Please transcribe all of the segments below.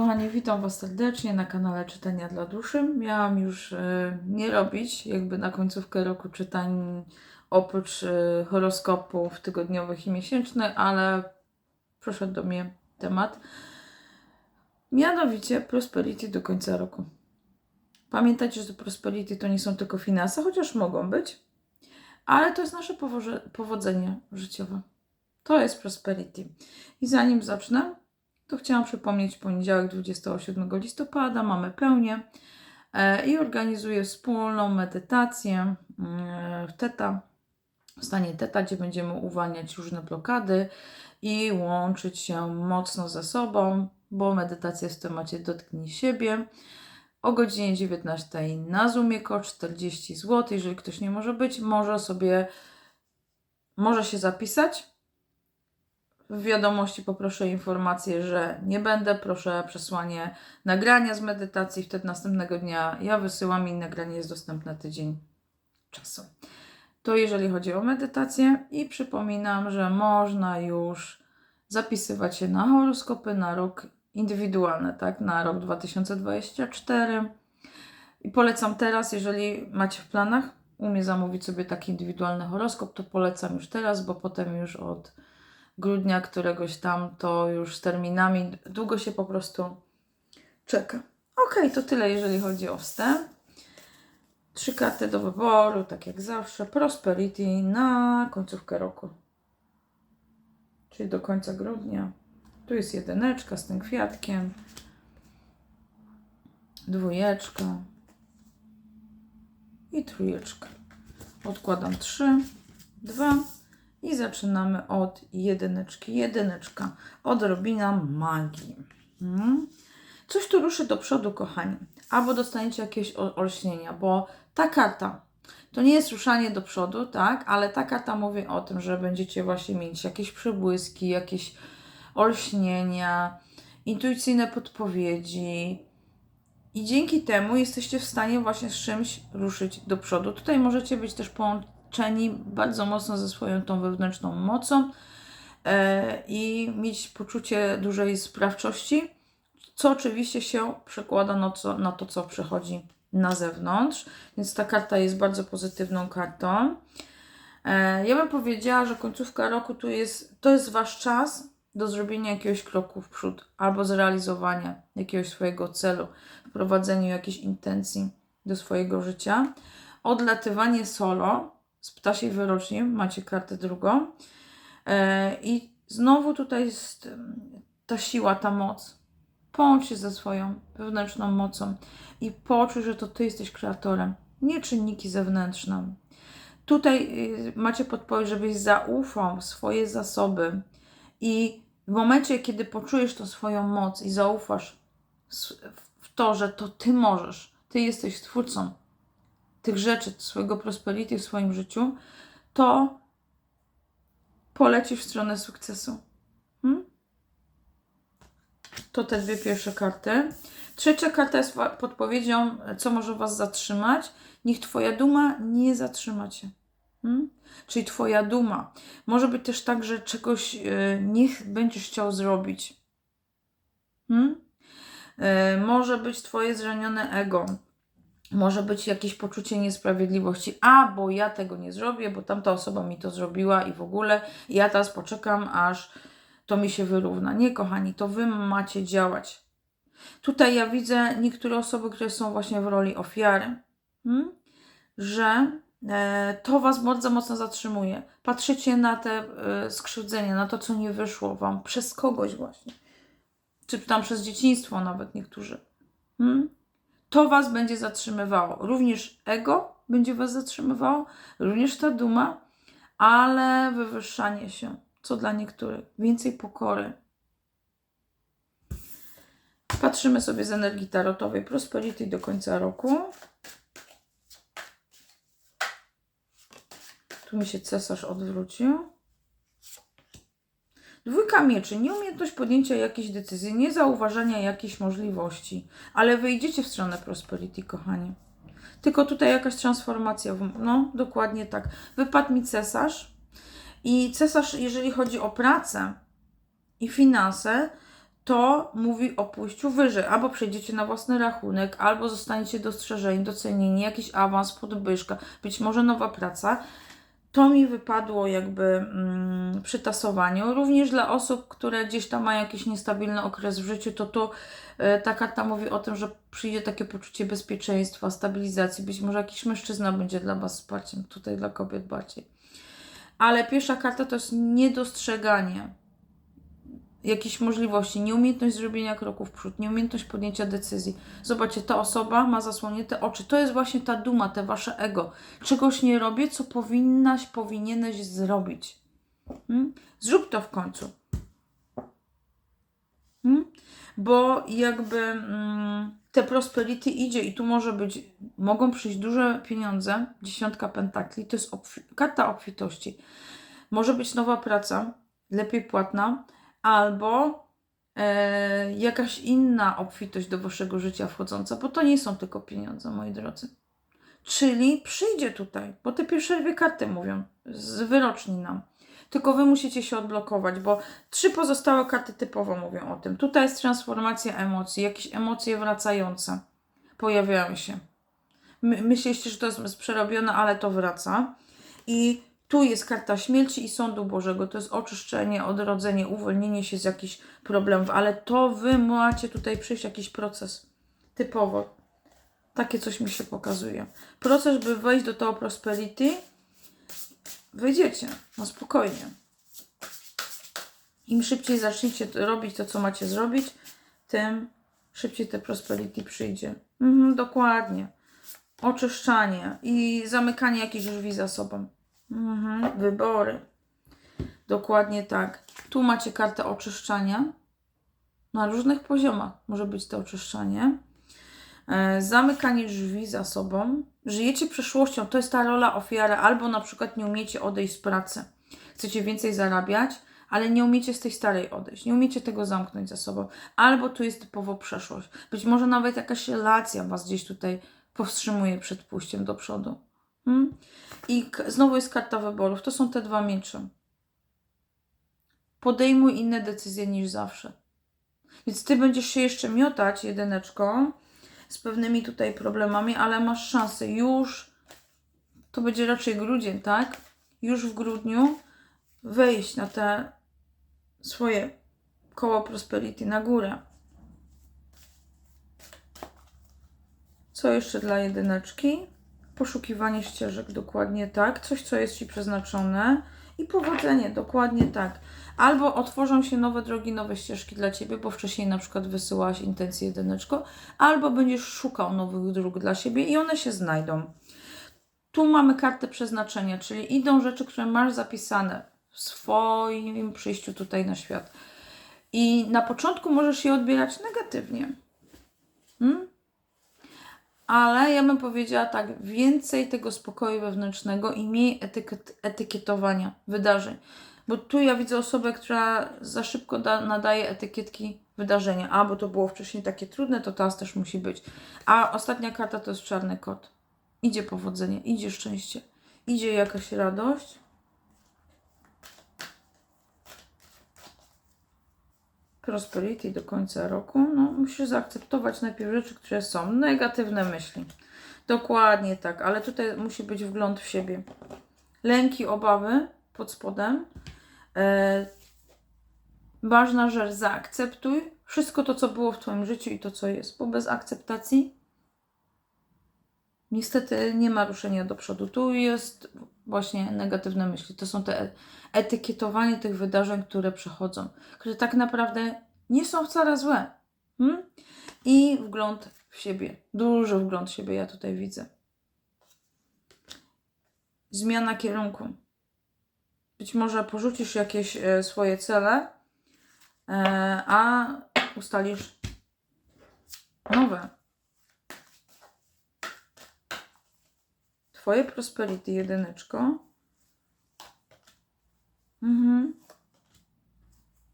kochani, witam Was serdecznie na kanale Czytania dla Duszy. Miałam już e, nie robić jakby na końcówkę roku czytań oprócz e, horoskopów tygodniowych i miesięcznych, ale przyszedł do mnie temat. Mianowicie prosperity do końca roku. Pamiętajcie, że prosperity to nie są tylko finanse, chociaż mogą być, ale to jest nasze powodzenie życiowe. To jest prosperity. I zanim zacznę, to chciałam przypomnieć poniedziałek 27 listopada mamy pełnię e, i organizuję wspólną medytację e, w Teta, w stanie Teta, gdzie będziemy uwalniać różne blokady i łączyć się mocno ze sobą, bo medytacja jest w temacie Dotknij siebie. O godzinie 19 na Zoomie koszt 40 zł. Jeżeli ktoś nie może być, może sobie może się zapisać. W wiadomości poproszę informację, że nie będę. Proszę przesłanie nagrania z medytacji. Wtedy następnego dnia ja wysyłam i nagranie jest dostępne tydzień czasu. To jeżeli chodzi o medytację i przypominam, że można już zapisywać się na horoskopy na rok indywidualne, tak, na rok 2024. I polecam teraz, jeżeli macie w planach u mnie zamówić sobie taki indywidualny horoskop, to polecam już teraz, bo potem już od grudnia któregoś tam to już z terminami długo się po prostu czeka. Ok, to tyle jeżeli chodzi o wstęp. Trzy karty do wyboru, tak jak zawsze. Prosperity na końcówkę roku. Czyli do końca grudnia. Tu jest jedyneczka z tym kwiatkiem. Dwójeczka. I trójeczka. Odkładam trzy, dwa i zaczynamy od jedyneczki. Jedyneczka. Odrobina magii. Hmm. Coś tu ruszy do przodu, kochani. Albo dostaniecie jakieś olśnienia, bo ta karta to nie jest ruszanie do przodu, tak? Ale ta karta mówi o tym, że będziecie właśnie mieć jakieś przebłyski, jakieś olśnienia, intuicyjne podpowiedzi. I dzięki temu jesteście w stanie właśnie z czymś ruszyć do przodu. Tutaj możecie być też połączeni bardzo mocno ze swoją tą wewnętrzną mocą e, i mieć poczucie dużej sprawczości, co oczywiście się przekłada na, co, na to, co przychodzi na zewnątrz. Więc ta karta jest bardzo pozytywną kartą. E, ja bym powiedziała, że końcówka roku tu jest, to jest Wasz czas do zrobienia jakiegoś kroku w przód albo zrealizowania jakiegoś swojego celu, wprowadzeniu jakiejś intencji do swojego życia. Odlatywanie solo z ptasiej wyroczni, macie kartę drugą. E, I znowu tutaj jest ta siła, ta moc. Połącz się ze swoją wewnętrzną mocą i poczuj, że to Ty jesteś kreatorem, nie czynniki zewnętrzne. Tutaj y, macie podpowiedź, żebyś zaufał swoje zasoby i w momencie, kiedy poczujesz tą swoją moc i zaufasz w to, że to Ty możesz, Ty jesteś stwórcą tych rzeczy, swojego prosperity w swoim życiu, to polecisz w stronę sukcesu. Hmm? To te dwie pierwsze karty. Trzecia karta jest podpowiedzią, co może Was zatrzymać. Niech Twoja duma nie zatrzyma Cię. Hmm? Czyli Twoja duma. Może być też tak, że czegoś e, nie będziesz chciał zrobić. Hmm? E, może być Twoje zranione ego. Może być jakieś poczucie niesprawiedliwości. A, bo ja tego nie zrobię, bo tamta osoba mi to zrobiła i w ogóle ja teraz poczekam, aż to mi się wyrówna. Nie, kochani, to Wy macie działać. Tutaj ja widzę niektóre osoby, które są właśnie w roli ofiary, hmm? że e, to Was bardzo mocno zatrzymuje. Patrzycie na te e, skrzywdzenia, na to, co nie wyszło Wam przez kogoś właśnie. Czy tam przez dzieciństwo nawet niektórzy. Hmm? To Was będzie zatrzymywało. Również ego będzie Was zatrzymywało, również ta duma, ale wywyższanie się, co dla niektórych. Więcej pokory. Patrzymy sobie z energii tarotowej Prosperity do końca roku. Tu mi się cesarz odwrócił. Dwójka mieczy, nieumiejętność podjęcia jakiejś decyzji, niezauważenia jakichś możliwości, ale wyjdziecie w stronę prosperity, kochani. Tylko tutaj jakaś transformacja, no dokładnie tak. Wypadł mi cesarz i cesarz, jeżeli chodzi o pracę i finanse, to mówi o pójściu wyżej. Albo przejdziecie na własny rachunek, albo zostaniecie dostrzeżeni, docenieni, jakiś awans, podwyżka, być może nowa praca. To mi wypadło jakby mm, przy tasowaniu. Również dla osób, które gdzieś tam mają jakiś niestabilny okres w życiu, to tu e, ta karta mówi o tym, że przyjdzie takie poczucie bezpieczeństwa, stabilizacji. Być może jakiś mężczyzna będzie dla Was wsparciem, tutaj dla kobiet bardziej. Ale pierwsza karta to jest niedostrzeganie jakichś możliwości, nieumiejętność zrobienia kroków w przód, nieumiejętność podjęcia decyzji. Zobaczcie, ta osoba ma zasłonięte oczy. To jest właśnie ta duma, te wasze ego. Czegoś nie robię, co powinnaś, powinieneś zrobić. Hmm? Zrób to w końcu. Hmm? Bo jakby mm, te prosperity idzie i tu może być, mogą przyjść duże pieniądze, dziesiątka pentakli, to jest obfi- karta obfitości. Może być nowa praca, lepiej płatna, albo e, jakaś inna obfitość do waszego życia wchodząca, bo to nie są tylko pieniądze, moi drodzy. Czyli przyjdzie tutaj, bo te pierwsze dwie karty mówią, z wyroczni nam. Tylko wy musicie się odblokować, bo trzy pozostałe karty typowo mówią o tym. Tutaj jest transformacja emocji, jakieś emocje wracające pojawiają się. My, myśleliście, że to jest przerobione, ale to wraca. I tu jest karta śmierci i sądu Bożego. To jest oczyszczenie, odrodzenie, uwolnienie się z jakichś problemów, ale to wy macie tutaj przejść jakiś proces. Typowo. Takie coś mi się pokazuje. Proces, by wejść do tego prosperity, wyjdziecie. No spokojnie. Im szybciej zaczniecie robić to, co macie zrobić, tym szybciej te prosperity przyjdzie. Mhm, dokładnie. Oczyszczanie i zamykanie jakichś drzwi za sobą. Mhm, wybory. Dokładnie tak. Tu macie kartę oczyszczania. Na różnych poziomach może być to oczyszczanie. E, zamykanie drzwi za sobą. Żyjecie przeszłością. To jest ta rola ofiary. Albo na przykład nie umiecie odejść z pracy. Chcecie więcej zarabiać, ale nie umiecie z tej starej odejść. Nie umiecie tego zamknąć za sobą. Albo tu jest typowo przeszłość. Być może nawet jakaś relacja Was gdzieś tutaj powstrzymuje przed pójściem do przodu. Hmm? I znowu jest karta wyborów. To są te dwa miecze. Podejmuj inne decyzje niż zawsze. Więc ty będziesz się jeszcze miotać jedyneczką z pewnymi tutaj problemami, ale masz szansę już, to będzie raczej grudzień, tak? Już w grudniu wejść na te swoje koło prosperity na górę. Co jeszcze dla jedyneczki? Poszukiwanie ścieżek, dokładnie tak. Coś, co jest Ci przeznaczone. I powodzenie, dokładnie tak. Albo otworzą się nowe drogi, nowe ścieżki dla Ciebie, bo wcześniej na przykład wysyłałaś intencję jedyneczko, albo będziesz szukał nowych dróg dla siebie i one się znajdą. Tu mamy kartę przeznaczenia, czyli idą rzeczy, które masz zapisane w swoim przyjściu tutaj na świat. I na początku możesz je odbierać negatywnie. Hmm? Ale ja bym powiedziała tak, więcej tego spokoju wewnętrznego i mniej etykiet, etykietowania wydarzeń. Bo tu ja widzę osobę, która za szybko da, nadaje etykietki wydarzenia. A, bo to było wcześniej takie trudne, to teraz też musi być. A ostatnia karta to jest czarny kot. Idzie powodzenie, idzie szczęście, idzie jakaś radość. Prosperity do końca roku. No, musisz zaakceptować najpierw rzeczy, które są negatywne myśli. Dokładnie tak, ale tutaj musi być wgląd w siebie. Lęki, obawy pod spodem. E, ważna rzecz, zaakceptuj wszystko to, co było w Twoim życiu i to, co jest, bo bez akceptacji niestety nie ma ruszenia do przodu. Tu jest właśnie negatywne myśli. To są te e- etykietowanie tych wydarzeń, które przechodzą, które tak naprawdę nie są wcale złe. Hmm? I wgląd w siebie. Duży wgląd w siebie ja tutaj widzę. Zmiana kierunku. Być może porzucisz jakieś e, swoje cele, e, a ustalisz nowe. Twoje prosperity, jedyneczko. Mhm.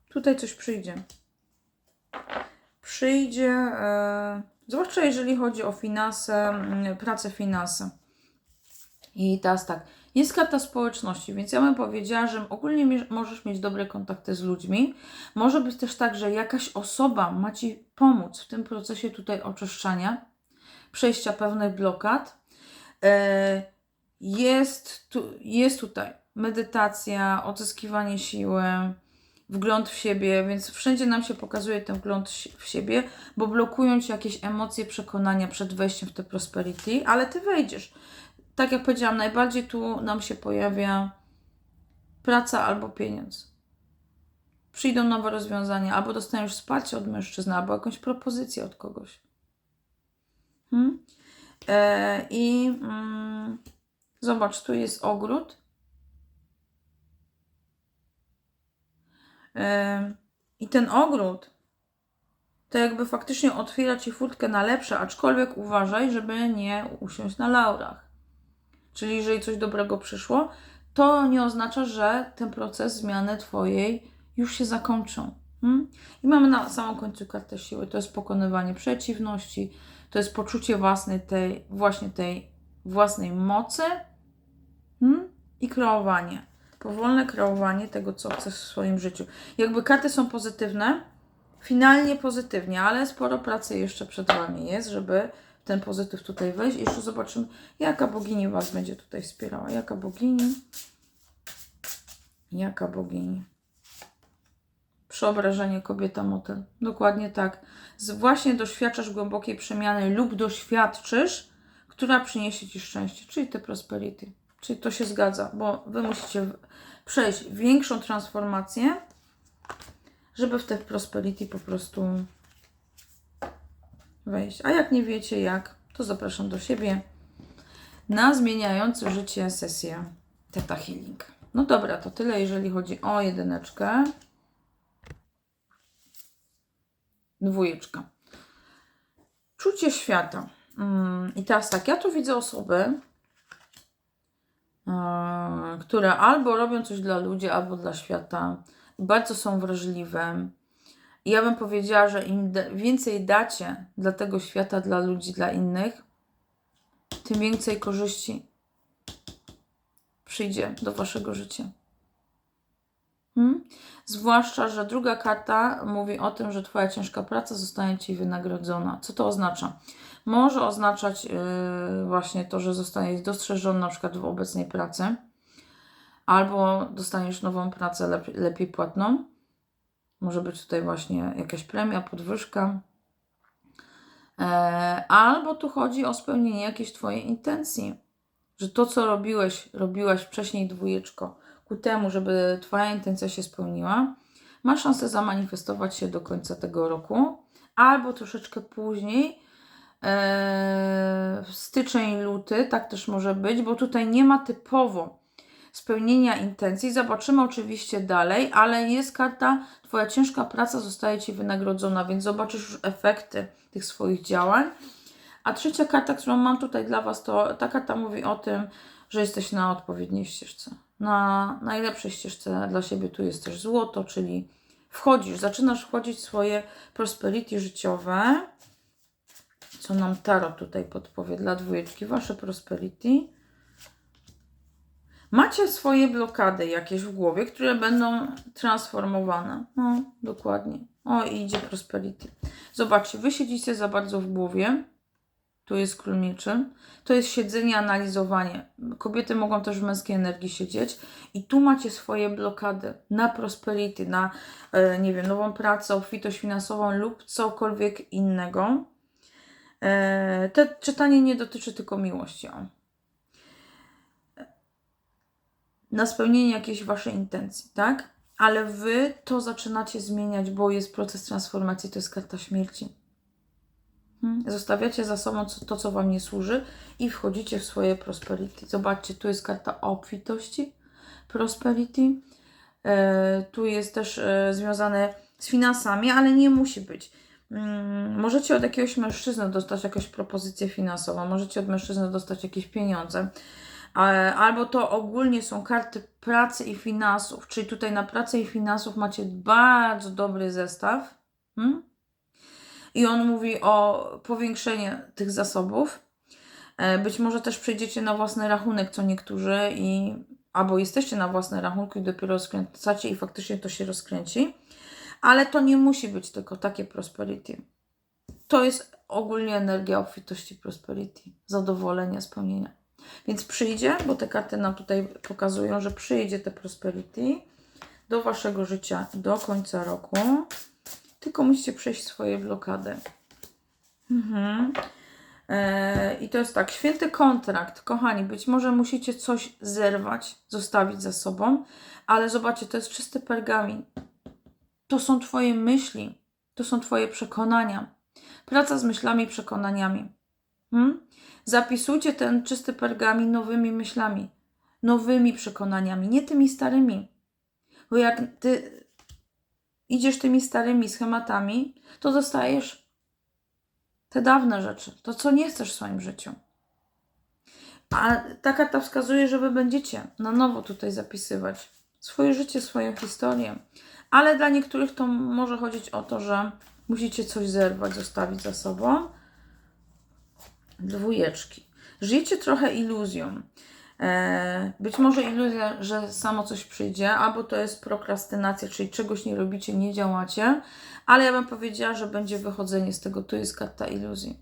Tutaj coś przyjdzie. Przyjdzie, e, zwłaszcza jeżeli chodzi o finanse, mm, pracę finanse. I teraz tak, Jest karta społeczności, więc ja bym powiedziała, że ogólnie możesz mieć dobre kontakty z ludźmi. Może być też tak, że jakaś osoba ma Ci pomóc w tym procesie tutaj oczyszczania, przejścia pewnych blokad. E, Jest, tu, jest tutaj medytacja, odzyskiwanie siły, wgląd w siebie, więc wszędzie nam się pokazuje ten wgląd w siebie, bo blokują Ci jakieś emocje, przekonania przed wejściem w te prosperity, ale Ty wejdziesz. Tak jak powiedziałam, najbardziej tu nam się pojawia praca albo pieniądz. Przyjdą nowe rozwiązania, albo dostaniesz wsparcie od mężczyzny, albo jakąś propozycję od kogoś. Hmm? E, I mm, zobacz, tu jest ogród. E, I ten ogród to jakby faktycznie otwiera ci furtkę na lepsze, aczkolwiek uważaj, żeby nie usiąść na laurach. Czyli jeżeli coś dobrego przyszło, to nie oznacza, że ten proces zmiany Twojej już się zakończył. Hmm? I mamy na samym końcu kartę siły. To jest pokonywanie przeciwności, to jest poczucie własnej tej, właśnie tej własnej mocy hmm? i kreowanie. Powolne kreowanie tego, co chcesz w swoim życiu. Jakby karty są pozytywne, finalnie pozytywnie, ale sporo pracy jeszcze przed Wami jest, żeby ten pozytyw tutaj wejść. I jeszcze zobaczymy, jaka bogini Was będzie tutaj wspierała. Jaka bogini? Jaka bogini? Przeobrażenie kobieta motel. Dokładnie tak. Właśnie doświadczasz głębokiej przemiany lub doświadczysz, która przyniesie Ci szczęście, czyli te prosperity. Czyli to się zgadza, bo Wy musicie przejść większą transformację, żeby w te prosperity po prostu wejść. A jak nie wiecie jak, to zapraszam do siebie na zmieniające życie sesję Theta Healing. No dobra, to tyle, jeżeli chodzi o jedyneczkę. Dwójeczka. Czucie świata. Mm, I teraz tak, ja tu widzę osoby, e, które albo robią coś dla ludzi, albo dla świata. Bardzo są wrażliwe. I ja bym powiedziała, że im więcej dacie dla tego świata, dla ludzi, dla innych, tym więcej korzyści przyjdzie do waszego życia. Hmm? Zwłaszcza, że druga karta mówi o tym, że Twoja ciężka praca zostanie Ci wynagrodzona. Co to oznacza? Może oznaczać yy, właśnie to, że zostaniesz dostrzeżony na przykład w obecnej pracy, albo dostaniesz nową pracę lepiej, lepiej płatną. Może być tutaj właśnie jakaś premia, podwyżka. E, albo tu chodzi o spełnienie jakiejś Twojej intencji, że to, co robiłeś, robiłaś wcześniej dwójeczko, ku temu, żeby Twoja intencja się spełniła, ma szansę zamanifestować się do końca tego roku, albo troszeczkę później, e, w styczeń, luty, tak też może być, bo tutaj nie ma typowo spełnienia intencji. Zobaczymy oczywiście dalej, ale jest karta, Twoja ciężka praca zostaje Ci wynagrodzona, więc zobaczysz już efekty tych swoich działań. A trzecia karta, którą mam tutaj dla Was, to ta karta mówi o tym, że jesteś na odpowiedniej ścieżce. Na najlepszej ścieżce dla siebie tu jest też złoto, czyli wchodzisz, zaczynasz wchodzić w swoje prosperity życiowe. Co nam tarot tutaj podpowie dla dwójeczki? Wasze prosperity. Macie swoje blokady jakieś w głowie, które będą transformowane. No, dokładnie. O, idzie prosperity. Zobaczcie, wy siedzicie za bardzo w głowie. Tu jest król mieczy. To jest siedzenie, analizowanie. Kobiety mogą też w męskiej energii siedzieć. I tu macie swoje blokady na prosperity, na, e, nie wiem, nową pracę, obfitość finansową lub cokolwiek innego. E, te czytanie nie dotyczy tylko miłości. Na spełnienie jakiejś waszej intencji, tak? Ale wy to zaczynacie zmieniać, bo jest proces transformacji, to jest karta śmierci. Hmm? Zostawiacie za sobą to, co wam nie służy i wchodzicie w swoje prosperity. Zobaczcie, tu jest karta obfitości, prosperity. E, tu jest też e, związane z finansami, ale nie musi być. Mm, możecie od jakiegoś mężczyzny dostać jakąś propozycję finansową, możecie od mężczyzny dostać jakieś pieniądze. E, Albo to ogólnie są karty pracy i finansów, czyli tutaj na pracę i finansów macie bardzo dobry zestaw. Hmm? I on mówi o powiększeniu tych zasobów. E, Być może też przyjdziecie na własny rachunek, co niektórzy, i albo jesteście na własnym rachunku i dopiero rozkręcacie i faktycznie to się rozkręci. Ale to nie musi być tylko takie prosperity. To jest ogólnie energia obfitości prosperity, zadowolenia, spełnienia. Więc przyjdzie, bo te karty nam tutaj pokazują, że przyjdzie te prosperity do waszego życia do końca roku. Tylko musicie przejść swoje blokady. Mhm. E, I to jest tak, święty kontrakt, kochani, być może musicie coś zerwać, zostawić za sobą, ale zobaczcie, to jest czysty pergamin. To są Twoje myśli, to są Twoje przekonania. Praca z myślami i przekonaniami. Hmm? Zapisujcie ten czysty pergamin nowymi myślami, nowymi przekonaniami, nie tymi starymi. Bo jak ty idziesz tymi starymi schematami, to dostajesz te dawne rzeczy, to co nie chcesz w swoim życiu. A ta karta wskazuje, że wy będziecie na nowo tutaj zapisywać swoje życie, swoją historię. Ale dla niektórych to może chodzić o to, że musicie coś zerwać, zostawić za sobą. Dwójeczki. Żyjecie trochę iluzją. E, Być może iluzja, że samo coś przyjdzie, albo to jest prokrastynacja, czyli czegoś nie robicie, nie działacie, ale ja bym powiedziała, że będzie wychodzenie z tego. Tu jest karta iluzji.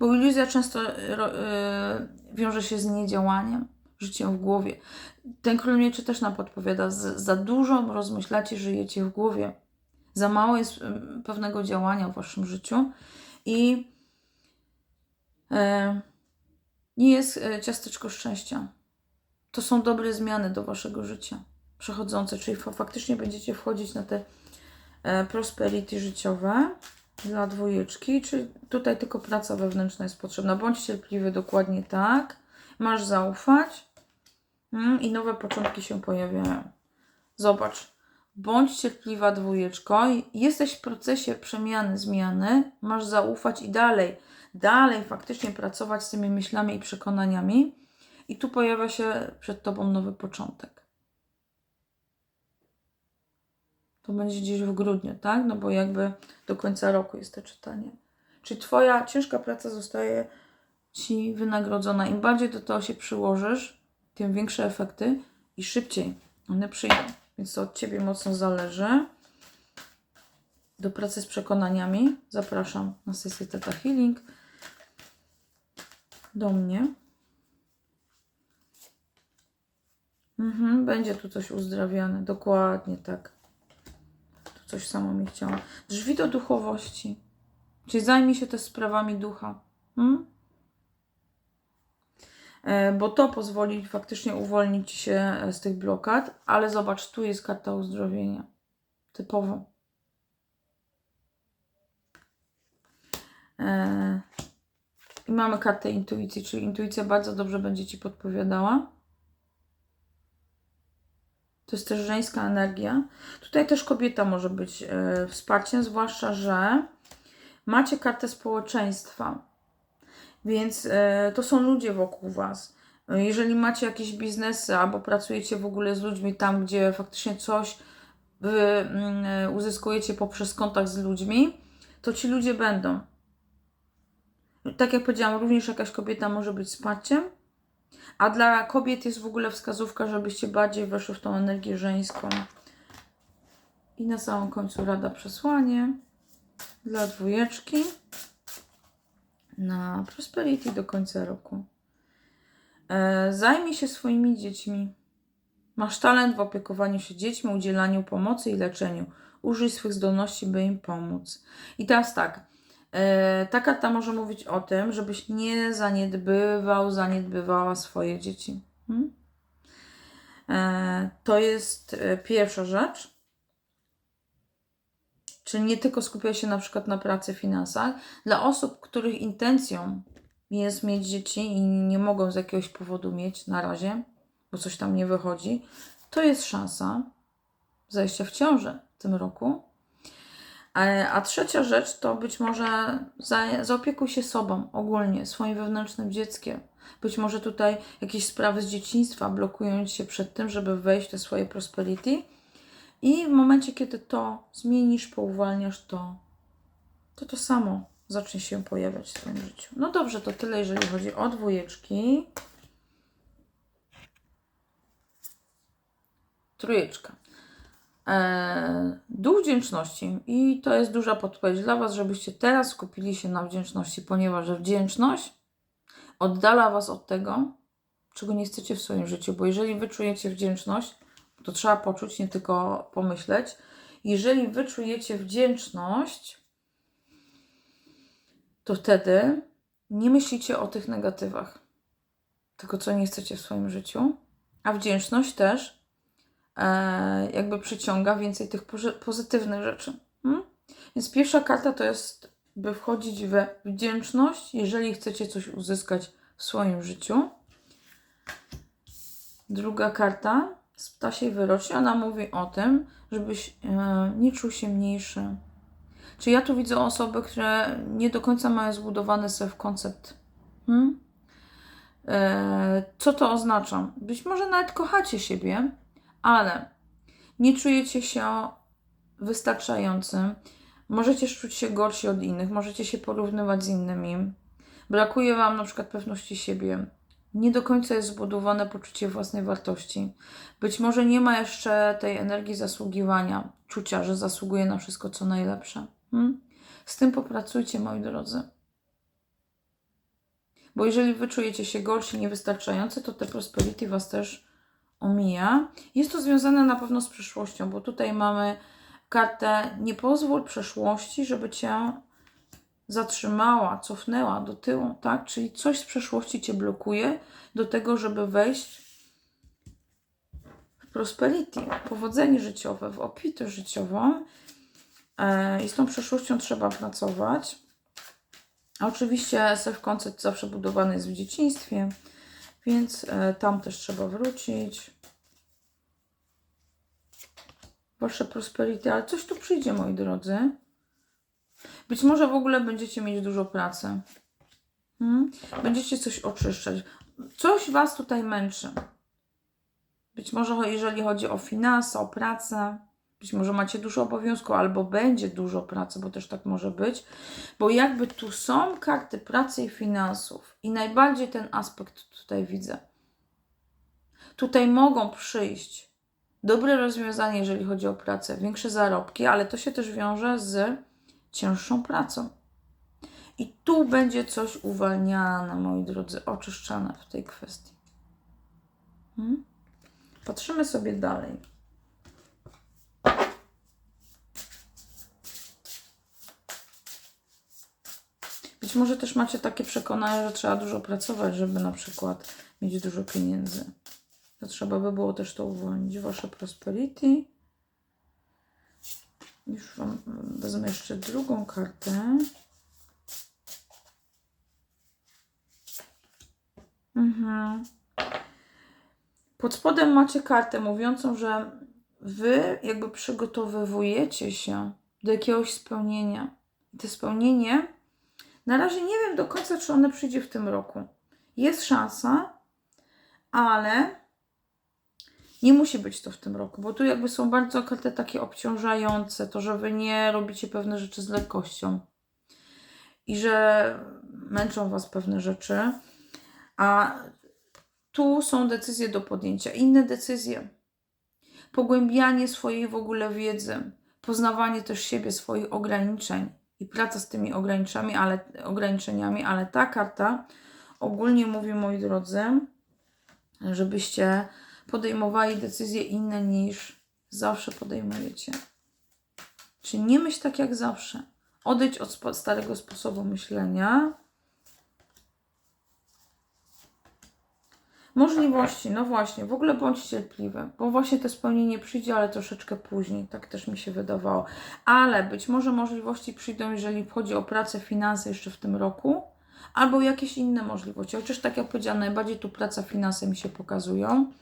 Bo iluzja często ro- e, wiąże się z niedziałaniem, życiem w głowie. Ten król mieczy też nam podpowiada, za dużo rozmyślacie, żyjecie w głowie. Za mało jest pewnego działania w waszym życiu i e, nie jest e, ciasteczko szczęścia. To są dobre zmiany do waszego życia przechodzące, czyli fa- faktycznie będziecie wchodzić na te e, prosperity życiowe dla dwójeczki, czyli tutaj tylko praca wewnętrzna jest potrzebna. Bądź cierpliwy, dokładnie tak. Masz zaufać mm, i nowe początki się pojawiają. Zobacz, bądź cierpliwa dwójeczko. Jesteś w procesie przemiany, zmiany. Masz zaufać i dalej, dalej faktycznie pracować z tymi myślami i przekonaniami. I tu pojawia się przed Tobą nowy początek. To będzie gdzieś w grudniu, tak? No bo jakby do końca roku jest to czytanie. Czyli Twoja ciężka praca zostaje Ci wynagrodzona. Im bardziej do tego się przyłożysz, tym większe efekty i szybciej one przyjdą. Więc to od Ciebie mocno zależy. Do pracy z przekonaniami zapraszam na sesję Teta Healing do mnie. Mhm, będzie tu coś uzdrawiane, dokładnie tak. Tu coś samo mi chciało. Drzwi do duchowości. Czyli zajmij się też sprawami ducha. Hmm? E, Bo to pozwoli faktycznie uwolnić się e, z tych blokad, ale zobacz, tu jest karta uzdrowienia. Typowo. E, I mamy kartę intuicji, czyli intuicja bardzo dobrze będzie Ci podpowiadała. To jest też żeńska energia. Tutaj też kobieta może być e, wsparciem, zwłaszcza, że macie kartę społeczeństwa, więc e, to są ludzie wokół Was. Jeżeli macie jakieś biznesy albo pracujecie w ogóle z ludźmi tam, gdzie faktycznie coś wy mm, e, uzyskujecie poprzez kontakt z ludźmi, to ci ludzie będą. Tak jak powiedziałam, również jakaś kobieta może być wsparciem, a dla kobiet jest w ogóle wskazówka, żebyście bardziej weszły w tą energię żeńską. I na samym końcu rada przesłanie dla dwójeczki na prosperity do końca roku. E, zajmij się swoimi dziećmi. Masz talent w opiekowaniu się dziećmi, udzielaniu pomocy i leczeniu. Użyj swych zdolności, by im pomóc. I teraz tak. E, ta karta może mówić o tym, żebyś nie zaniedbywał, zaniedbywała swoje dzieci. Hmm? E, to jest e, pierwsza rzecz. Czyli nie tylko skupia się na przykład na pracy, finansach. Dla osób, których intencją jest mieć dzieci i nie mogą z jakiegoś powodu mieć na razie, bo coś tam nie wychodzi, to jest szansa zajścia w ciążę w tym roku. E, A trzecia rzecz to być może za, zaopiekuj się sobą ogólnie, swoim wewnętrznym dzieckiem. Być może tutaj jakieś sprawy z dzieciństwa blokują cię przed tym, żeby wejść w te swoje prosperity. I w momencie, kiedy to zmienisz, pouwalniasz to, to to samo zacznie się pojawiać w Twoim życiu. No dobrze, to tyle, jeżeli chodzi o dwójeczki. Trójeczka. Eee, duch wdzięczności. I to jest duża podpowiedź dla Was, żebyście teraz skupili się na wdzięczności, ponieważ wdzięczność oddala Was od tego, czego nie chcecie w swoim życiu. Bo jeżeli wy czujecie wdzięczność, to trzeba poczuć, nie tylko pomyśleć. Jeżeli wy czujecie wdzięczność, to wtedy nie myślicie o tych negatywach, tylko co nie chcecie w swoim życiu. A wdzięczność też e, jakby przyciąga więcej tych pozytywnych rzeczy. Hmm? Więc pierwsza karta to jest, by wchodzić we wdzięczność, jeżeli chcecie coś uzyskać w swoim życiu. Druga karta z ptasiej wyrocznie, ona mówi o tym, żebyś e, nie czuł się mniejszy. Czy ja tu widzę osoby, które nie do końca mają zbudowany self-concept. Hmm? E, co to oznacza? Być może nawet kochacie siebie, ale nie czujecie się wystarczającym. Możecie czuć się gorsi od innych, możecie się porównywać z innymi. Brakuje Wam na przykład pewności siebie. Nie do końca jest zbudowane poczucie własnej wartości. Być może nie ma jeszcze tej energii zasługiwania, czucia, że zasługuje na wszystko, co najlepsze. Hmm? Z tym popracujcie, moi drodzy. Bo jeżeli wy czujecie się gorsi, niewystarczający, to te prosperity was też omija. Jest to związane na pewno z przyszłością, bo tutaj mamy kartę nie pozwól przeszłości, żeby cię zatrzymała, cofnęła do tyłu, tak? Czyli coś z przeszłości cię blokuje do tego, żeby wejść w prosperity, powodzenie życiowe, w obfitość życiową. E, I z tą przeszłością trzeba pracować. A oczywiście self-concept zawsze budowany jest w dzieciństwie, więc e, tam też trzeba wrócić. Wasze prosperity, ale coś tu przyjdzie, moi drodzy. Być może w ogóle będziecie mieć dużo pracy. Hmm? Będziecie coś oczyszczać. Coś Was tutaj męczy. Być może jeżeli chodzi o finanse, o pracę, być może macie dużo obowiązków, albo będzie dużo pracy, bo też tak może być. Bo jakby tu są karty pracy i finansów i najbardziej ten aspekt tutaj widzę. Tutaj mogą przyjść dobre rozwiązanie, jeżeli chodzi o pracę, większe zarobki, ale to się też wiąże z cięższą pracą. I tu będzie coś uwalniane, moi drodzy, oczyszczane w tej kwestii. Hmm? Patrzymy sobie dalej. Być może też macie takie przekonanie, że trzeba dużo pracować, żeby na przykład mieć dużo pieniędzy. To trzeba by było też to uwolnić. Wasze prosperity. Już Wam wezmę jeszcze drugą kartę. Mhm. Pod spodem macie kartę mówiącą, że Wy jakby przygotowywujecie się do jakiegoś spełnienia. I to spełnienie na razie nie wiem do końca, czy one przyjdzie w tym roku. Jest szansa, ale nie musi być to w tym roku, bo tu jakby są bardzo karty takie obciążające, to, że wy nie robicie pewne rzeczy z lekkością i że męczą was pewne rzeczy, a tu są decyzje do podjęcia, inne decyzje. Pogłębianie swojej w ogóle wiedzy, poznawanie też siebie, swoich ograniczeń i praca z tymi ograniczeniami, ale, ograniczeniami, ale ta karta ogólnie mówi, moi drodzy, żebyście podejmowali decyzje inne niż zawsze podejmujecie. Czyli nie myśl tak jak zawsze. Odejdź od starego sposobu myślenia. Możliwości, no właśnie, w ogóle bądź cierpliwy, bo właśnie to spełnienie przyjdzie, ale troszeczkę później, tak też mi się wydawało. Ale być może możliwości przyjdą, jeżeli chodzi o pracę, finanse jeszcze w tym roku, albo jakieś inne możliwości. Chociaż tak jak powiedziałam, najbardziej tu praca, finanse mi się pokazują.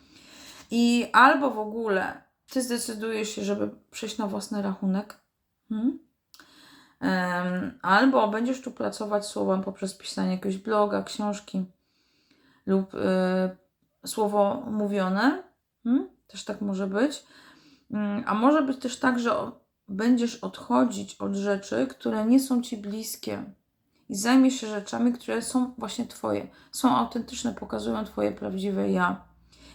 I albo w ogóle ty zdecydujesz się, żeby przejść na własny rachunek, hmm? albo będziesz tu pracować słowem poprzez pisanie jakiegoś bloga, książki lub y, słowo mówione. Hmm? Też tak może być. Mm, a może być też tak, że będziesz odchodzić od rzeczy, które nie są ci bliskie. i zajmie się rzeczami, które są właśnie Twoje, są autentyczne, pokazują Twoje prawdziwe ja.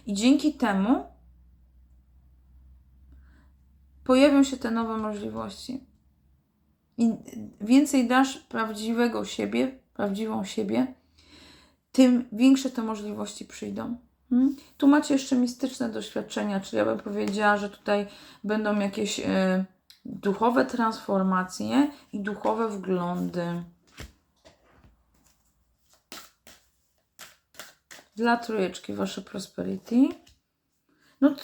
I dzięki temu pojawią się te nowe możliwości. I więcej dasz prawdziwego siebie, prawdziwą siebie, tym większe te możliwości przyjdą. Hmm? Tu macie jeszcze mistyczne doświadczenia, czyli ja bym powiedziała, że tutaj będą jakieś e, duchowe transformacje i duchowe wglądy. Dla trójeczki wasze prosperity. No,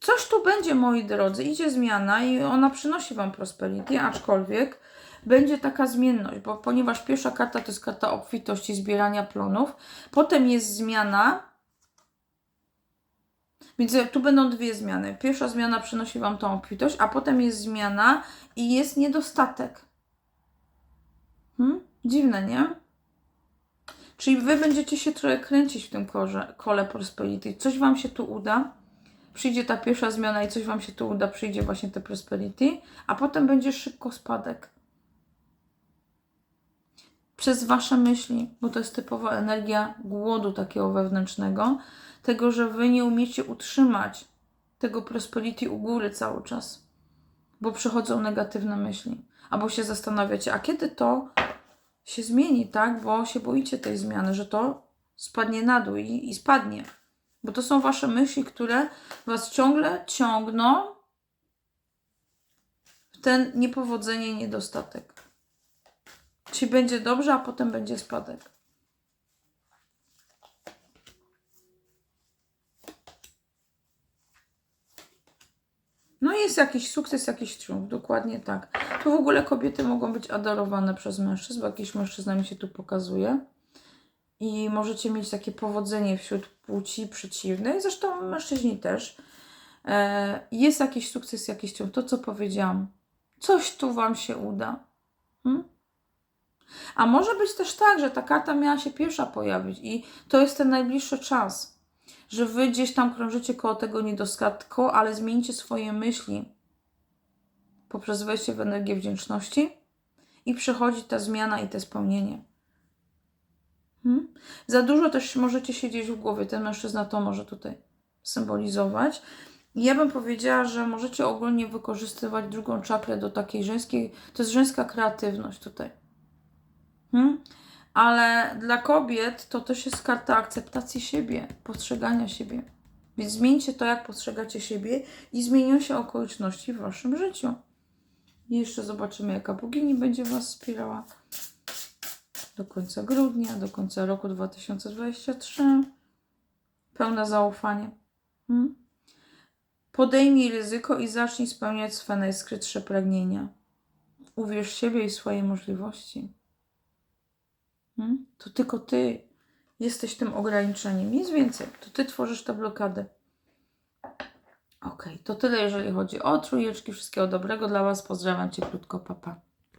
coś tu będzie, moi drodzy. Idzie zmiana i ona przynosi Wam prosperity, aczkolwiek będzie taka zmienność, bo ponieważ pierwsza karta to jest karta obfitości, zbierania plonów, potem jest zmiana. Więc tu będą dwie zmiany. Pierwsza zmiana przynosi Wam tą obfitość, a potem jest zmiana i jest niedostatek. Hmm? Dziwne, nie? Czyli Wy będziecie się trochę kręcić w tym korze, kole prosperity. Coś Wam się tu uda przyjdzie ta pierwsza zmiana i coś Wam się tu uda, przyjdzie właśnie te prosperity, a potem będzie szybko spadek. Przez Wasze myśli, bo to jest typowa energia głodu takiego wewnętrznego, tego, że Wy nie umiecie utrzymać tego prosperity u góry cały czas, bo przychodzą negatywne myśli. Albo się zastanawiacie, a kiedy to się zmieni, tak? Bo się boicie tej zmiany, że to spadnie na dół i, i spadnie. Bo to są wasze myśli, które was ciągle ciągną w ten niepowodzenie niedostatek. Czyli będzie dobrze, a potem będzie spadek. No jest jakiś sukces, jakiś triumf, dokładnie tak. Tu w ogóle kobiety mogą być adorowane przez mężczyzn, bo jakiś mężczyzna mi się tu pokazuje i możecie mieć takie powodzenie wśród płci przeciwnej, zresztą mężczyźni też. E, jest jakiś sukces, jakiś ciąg, to co powiedziałam. Coś tu Wam się uda. Hmm? A może być też tak, że ta karta miała się pierwsza pojawić i to jest ten najbliższy czas, że Wy gdzieś tam krążycie koło tego niedostatku, ale zmienicie swoje myśli poprzez wejście w energię wdzięczności i przychodzi ta zmiana i to spełnienie. Hmm? Za dużo też możecie siedzieć w głowie. Ten mężczyzna to może tutaj symbolizować. Ja bym powiedziała, że możecie ogólnie wykorzystywać drugą czakrę do takiej żeńskiej. To jest żeńska kreatywność tutaj. Hmm? Ale dla kobiet to też jest karta akceptacji siebie, postrzegania siebie. Więc zmieńcie to, jak postrzegacie siebie i zmienią się okoliczności w waszym życiu. I jeszcze zobaczymy, jaka bogini będzie was wspierała do końca grudnia, do końca roku 2023. Pełne zaufanie. Hmm? Podejmij ryzyko i zacznij spełniać swe najskrytsze pragnienia. Uwierz siebie i swoje możliwości. Hmm? To tylko ty jesteś tym ograniczeniem. Nic więcej. To ty tworzysz te blokady. Ok, to tyle, jeżeli chodzi o trójeczki. Wszystkiego dobrego dla Was. Pozdrawiam Cię krótko, papa.